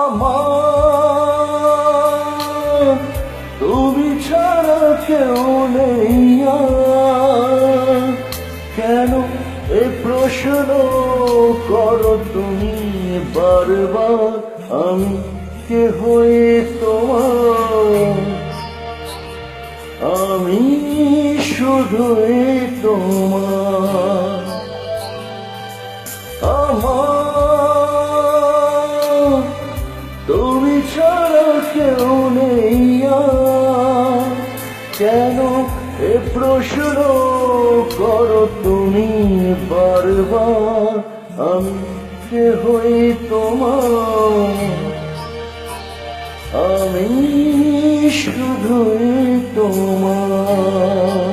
আমার তুমি ছাড়া কেউ নেই। প্রশ্ন করো তুমি বারবার, আমি কে হয়ে তোমার? আমি শুধুই তোমার। আমার তুমি ছাড়া কেউ নেই কেন এ প্রশ্ন করো তুমি বারবার আমি যে হই তোমার। আমি শুধুই তোমার।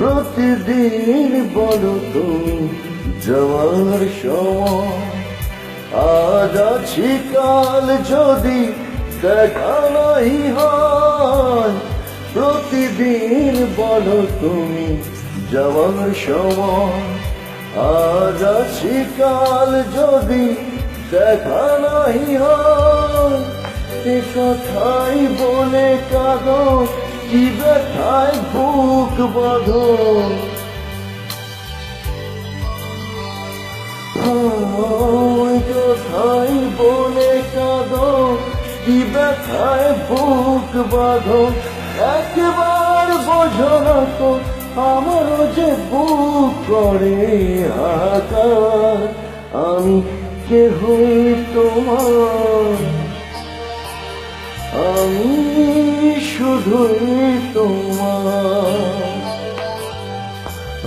প্রতিদিন বলো তুমি যাওয়ার আজ আছি, কাল যদি দেখা নাই হয়। প্রতিদিন বলো তুমি যাওয়ার সময় আজ আছি, কাল যদি দেখা নাই হয়। কথাই বলে কাঁদো কি ব্যথায় বুক বাঁধো? ওই কথাই বলে কাঁদো, কি ব্যথায় বুক বাঁধো? একবার বোঝো না তো আমারও যে বুক করে হাহাকার আমি কে হই তোমার? আমি শুধুই তোমার।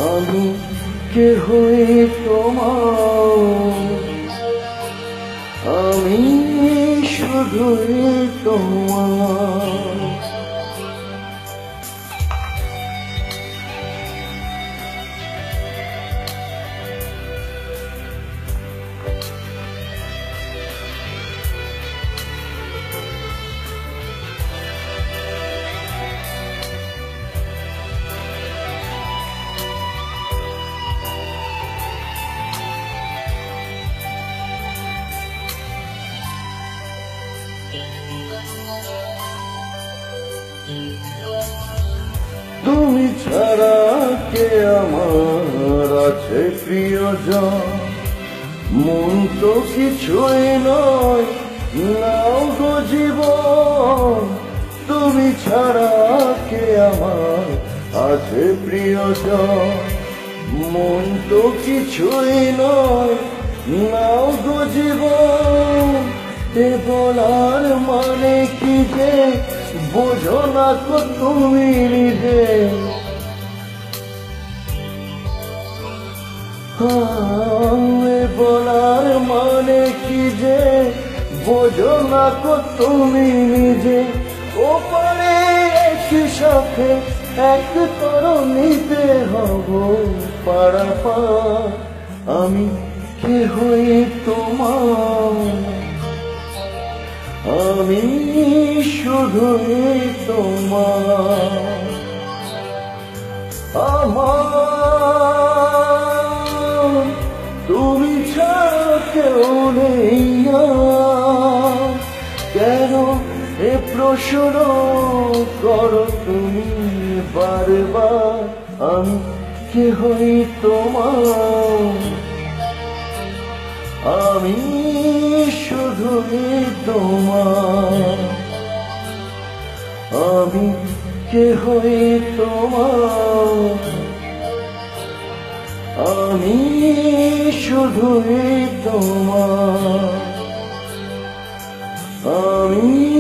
আমি কে হই তোমার? আমি শুধুই তোমার। তুমি ছাড়া কে আমার আছে প্রিয়জন? মন তো কিছুই নয়, নাও গো জীবন। তুমি ছাড়া কে আমার আছে প্রিয়জন? মন তো কিছুই নয়, নাও গো জীবন। এ বলার মানে কি যে? বোঝো না তো তুমি নিজে। বলার মানে কি যে? বোঝো না তো তুমি নিজে। ওপারে একই সাথে এক তরণীতে হব পাড়া পা আমি কে হই তোমার শুধুই তোমার আমার। তুমি ছাড়া নেই কেন এ প্রশ্ন করো তুমি বারবার? আমি কে হই তোমার? আমি শুধুই তোমার। আমি যে হই তোমার? আমি শুধুই তোমার। আমি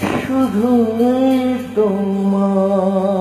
শুধুই তোমার।